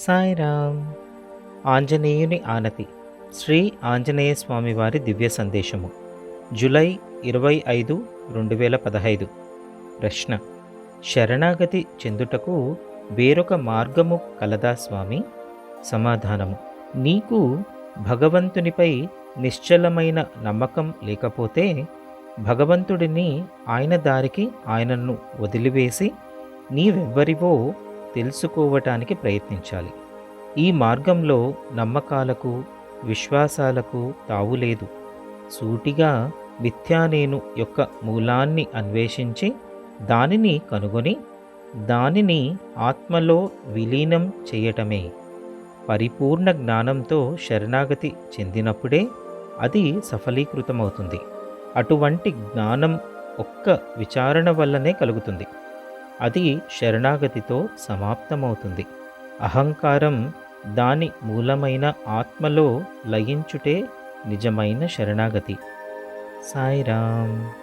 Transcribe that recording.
సాయిరామ్. ఆంజనేయుని ఆనతి. శ్రీ ఆంజనేయ స్వామి వారి దివ్య సందేశము. జులై ఇరవై ఐదు రెండు వేల పదహైదు. ప్రశ్న. శరణాగతి చెందుటకు వేరొక మార్గము కలదా స్వామి? సమాధానము. నీకు భగవంతునిపై నిశ్చలమైన నమ్మకం లేకపోతే భగవంతుడిని ఆయన దారికి ఆయనను వదిలివేసి నీవెవ్వరివో తెలుసుకోవటానికి ప్రయత్నించాలి. ఈ మార్గంలో నమ్మకాలకు విశ్వాసాలకు తావులేదు సూటిగా విత్యానేను యొక్క మూలాన్ని అన్వేషించి దానిని కనుగొని దానిని ఆత్మలో విలీనం చేయటమే. పరిపూర్ణ జ్ఞానంతో శరణాగతి చెందినప్పుడే అది సఫలీకృతమవుతుంది. అటువంటి జ్ఞానం ఒక్క విచారణ వల్లనే కలుగుతుంది. అది శరణాగతితో సమాప్తమవుతుంది. అహంకారం దాని మూలమైన ఆత్మలో లయించుటే నిజమైన శరణాగతి. సాయిరామ్.